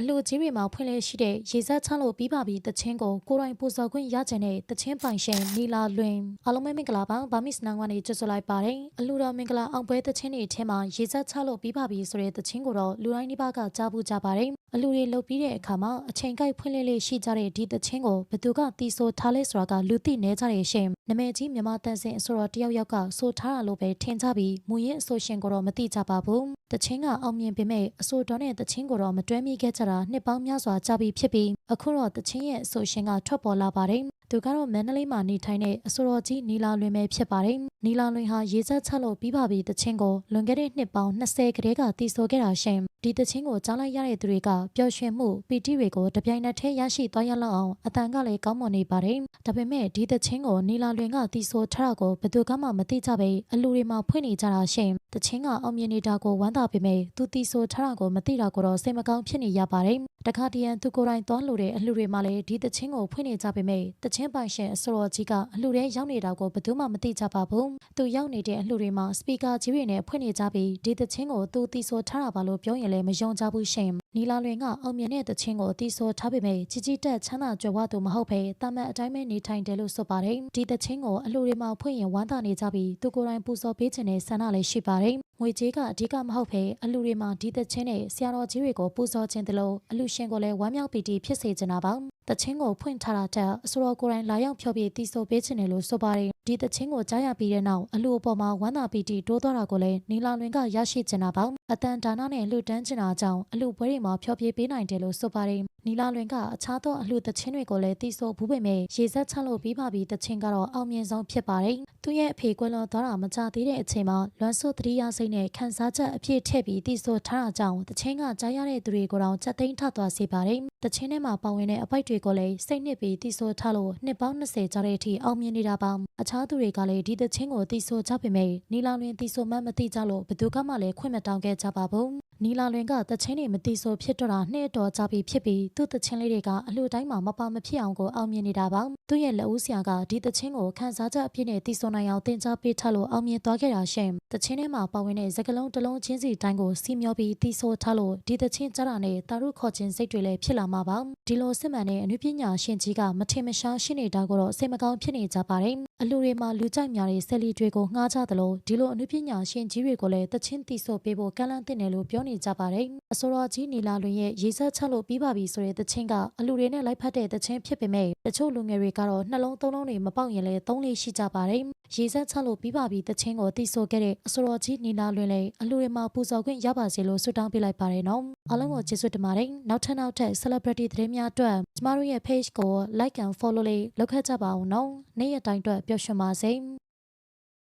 အလှကြီးတွေမှာဖွင့်လှစ်ရှိတဲ့ရေစက်ချလို့ပြီးပါပြီတချင်းကိုကိုယ်တိုင်ပူဇော်ခွင့်ရကြတဲ့တချင်းပိုင်ရှင်နီလာလွင်အားလုံးပဲမင်္ဂလာပါဗာမစ်စနောင်းကနေကြွဆိုလိုက်ပါတယ်အလှတော်မင်္ဂလာအောင်ပွဲတချင်းတွေအထင်းမှာရေစက်ချလို့ပြီးပါပြီဆိုတဲ့တချင်းကိုတော့လူတိုင်းဒီပါကကြားဘူးကြပါတယ်အလူတွေလုတ်ပြီးတဲ့အခါမှာအချိန်ကိုက်ဖွင့်လှစ်လေးရှိကြတဲ့ဒီသချင်းကိုဘသူကတီးဆိုထားလဲဆိုတာကလူသိနေကြတဲ့ရှင်နမဲကြီးမြမတန်စင်အဆိုတော်တယောက်ယောက်ကဆိုထားတာလို့ပဲထင်ကြပြီးမူရင်းအဆိုရှင်ကိုတော့မသိကြပါဘူးသချင်းကအောင်မြင်ပေမဲ့အဆိုတော်နဲ့သချင်းကိုတော့မတွဲမိခဲ့ကြတာနှစ်ပေါင်းများစွာကြာပြီဖြစ်ပြီး အခုတော့သချင်းရဲ့အဆိုရှင်ကထွက်ပေါ်လာပါတယ်သူကတော့မန္တလေးမှာနေထိုင်တဲ့အဆိုတော်ကြီးနီလာလွင်ပဲဖြစ်ပါတယ်။နီလာလွင်ဟာရေစက်ချက်လို့ပြီးပါပြီတချင်းကိုလွန်ခဲ့တဲ့နှစ်ပေါင်း20ကတည်းကတည်ဆိုခဲ့တာရှင်။ဒီတချင်းကိုကြားလိုက်ရတဲ့သူတွေကပျော်ရွှင်မှုပီတိတွေကိုတပြိုင်နက်တည်းရရှိသွားရလောက်အောင်အတန်ကလည်းကောင်းမွန်နေပါတယ်။ဒါပေမဲ့ဒီတချင်းကိုနီလာလွင်ကတည်ဆိုထားတာကိုဘယ်သူမှမသိကြပဲအလူတွေမှာဖွင့်နေကြတာရှင်။တချင်းကအောင်မြင်နေတာကိုဝမ်းသာပေမဲ့သူတည်ဆိုထားတာကိုမသိတာကိုတော့စိတ်မကောင်းဖြစ်နေရပါတယ်။တခါတရံသူကိုယ်တိုင်သွားလို့တဲ့အလှူတွေမှလည်းဒီတချင်းကိုဖွင့်နေကြပေမဲ့တချင်းပိုင်ရှင်အစောတော်ကြီးကအလှူတွေရောက်နေတာကိုဘယ်သူမှမသိကြပါဘူးသူရောက်နေတဲ့အလှူတွေမှာစပီကာကြီးတွေနဲ့ဖွင့်နေကြပြီးဒီတချင်းကိုသူတီဆိုထားတာပါလို့ပြောရင်လည်းမယုံကြဘူးရှင်နီလာလွင်ကအောင်မြင်တဲ့တချင်းကိုတီဆိုထားပေမဲ့ကြီးကြီးတက်ချမ်းသာကြွယ်ဝသူမဟုတ်ဘဲတာမန်အတိုင်းပဲနေထိုင်တယ်လို့ဆိုပါတယ်ဒီတချင်းကိုအလှူတွေမှာဖွင့်ရင်ဝမ်းသာနေကြပြီးသူကိုယ်တိုင်ပူဇော်ပေးခြင်းနဲ့ဆန္ဒလည်းရှိပါတယ်ငွေကြေးကအဓိကမဟုတ်ဘဲအလူတွေမှာဒီသချင်းနဲ့ဆရာတော်ကြီးတွေကိုပူဇော်ခြင်းတလို့အလူရှင်ကိုလည်းဝမ်းမြောက်ပီတိဖြစ်စေချင်တာပါတချင်းကိုဖွင့်ထားတာတက်အစိုးရကိုယ်တိုင်လာရောက်ဖြောပြတီးဆိုပေးခြင်းတယ်လို့ဆိုပါတယ်ဒီတချင်းကိုကြားရပြီးတဲ့နောက်အလူအပေါ်မှာဝမ်းသာပီတိတိုးသွားတာကိုလည်းနီလာလွင်ကရရှိချင်တာပါ အတန်ဒါနနဲ့လူတန်းချင်တာကြောင့်အလူပွဲတွေမှာဖြောပြပေးနိုင်တယ်လို့ဆိုပါတယ်နီလာလွင်ကအခြားသောအလှတချင်းတွေကိုလည်းတီးဆိုဘူးပေမဲ့ရေစက်ချလို့ပြီးပါပြီတချင်းကတော့အောင်မြင်ဆုံးဖြစ်ပါတယ်။သူရဲ့အဖေကွယ်လွန်သွားတာမကြသေးတဲ့အချိန်မှာလွမ်းဆိုးသတိရစိတ်နဲ့ခန်းစားချက်အပြည့်ထည့်ပြီးတီးဆိုထားတာကြောင့်တချင်းကကြားရတဲ့သူတွေကိုတော့ချက်သိမ်းထသွားစေပါတယ်။တချင်းထဲမှာပါဝင်တဲ့အပိုက်တွေကိုလည်းစိတ်နှစ်ပြီးတီးဆိုထားလို့နှစ်ပေါင်း20ကြာတဲ့အထိအောင်မြင်နေတာပါ။အခြားသူတွေကလည်းဒီတချင်းကိုတီးဆိုကြပေမဲ့နီလာလွင်တီးဆိုမှမသိကြလို့ဘယ်သူမှလည်းခွင့်မတောင်းခဲ့ကြပါဘူး။ နီလာလွင်ကတချင်းတွေမတီဆိုဖြစ်တော့တာနှစ်တော်ကြပြီဖြစ်ပြီးသူ့တချင်းလေးတွေကအလှတိုင်းမှာမပါမဖြစ်အောင်ကိုအောင်မြင်နေတာပါသူ့ရဲ့လက်ဦးဆရာကဒီတချင်းကိုခန်းစားချက်အပြည့်နဲ့တီဆိုနိုင်အောင်တင် जा ပေးထားလို့အောင်မြင်သွားခဲ့တာရှင်တချင်းထဲမှာပါဝင်တဲ့စကလုံးတစ်လုံးချင်းစီတိုင်းကိုစီမျောပြီးတီဆိုထားလို့ဒီတချင်းကြတာနဲ့တာရုခေါ်ခြင်းစိတ်တွေလည်းဖြစ်လာမှာပါဒီလိုစစ်မှန်တဲ့အနုပညာရှင်ကြီးကမထင်မရှားရှိနေတာကိုတော့စိတ်မကောင်းဖြစ်နေကြပါတယ်အလူတွေမှာလူကြိုက်များတဲ့ဆယ်လီတွေကိုငှားကြသလိုဒီလိုအနုပညာရှင်ကြီးတွေကိုလည်းတချင်းတီဆိုပေးဖို့ကန့်လန့်တင်တယ်လို့ပြောနေကြပါတယ်။အစောတော်ကြီးနီလာလွင်ရဲ့ရေဆက်ချက်လို့ပြီးပါပြီဆိုတဲ့တချင်းကအလူတွေနဲ့လိုက်ဖက်တဲ့တချင်းဖြစ်ပေမဲ့တချို့လူငယ်တွေကတော့နှလုံးသုံးလုံးတွေမပေါက်ရင်လည်းသုံးလေးရှိကြပါတယ်။ရေဆက်ချက်လို့ပြီးပါပြီတချင်းကိုတီဆိုခဲ့တဲ့အစောတော်ကြီးနီလာလွင်လည်းအလူတွေမှာပူဇော်ခွင့်ရပါစေလို့ဆုတောင်းပေးလိုက်ပါတယ်နော်။အားလုံးကိုကျေးဇူးတင်ပါတယ်။နောက်ထပ်နောက်ထပ် celebrity သတင်းများအတွက်ကျမတို့ရဲ့ page ကို like and follow လေးလုပ်ခဲ့ကြပါဦးနော်။နေ့ရက်တိုင်းအတွက်ပျော်ရွှင်ပါစေ။